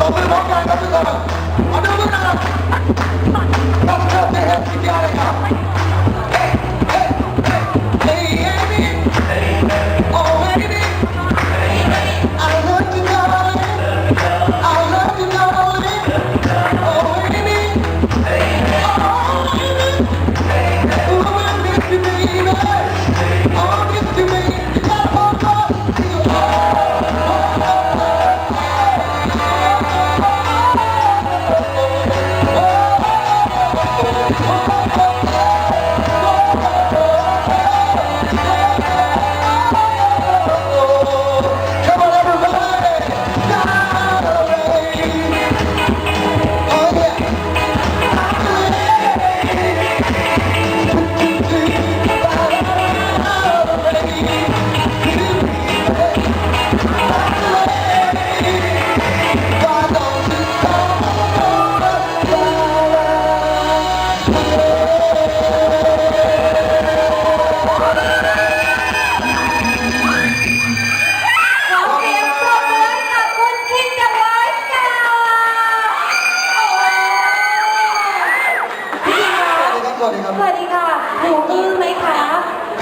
ตบ สวัสดีครับสวัสดีค่ะหนูอึ้งไหมคะ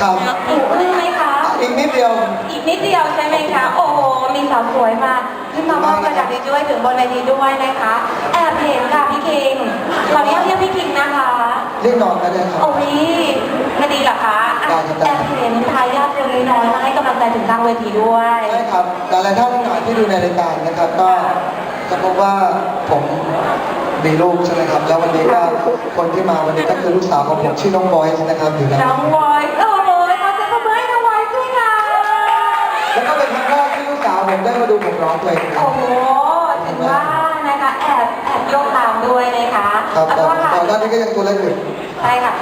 ครับหนูอึ้งไหมคะอีกนิดเดียว อีกนิดเดียวใช่ไหมคะโอ้โหมีสาวสวยมาขึ้นมามอบกระดาษดีด้วยถึงบนเวทีด้วยนะคะ แอบเห็นค่ะพี่คิงขออนุญาตเรียกพี่คิงนะคะเรียกน้องก็ได้ครับโอ้ยไม่ดีเหรอคะอะได้ครับได้แอบเห็นทายาทตัวน้อยๆมาให้กำลังใจถึงกลางเวทีด้วยใช่ครับหลายๆท่านที่ดูในรายการนะครับ ก็จะพบว่าผม มีลูกใช่ไหมครับแล้ววันนี้ก็คนที่มาวันนี้ก็คือลูกสาวของผมชื่อน้องบอยส์นะครับอยู่แล้วน้องวอยโอ้โหขอเสียงปรบมือให้น้องวอยด้วยค่ะแล้วก็เป็นครั้งแรกที่ลูกสาวผมได้มาดูผมร้องเพลงโอ้โหถึงว่านะคะแอบแอบโยกตามด้วยนะคะครับแล้วแต่ก็ค่ะตอนนั้นนี่ก็ยังตัวเล็กอยู่ใช่ค่ะ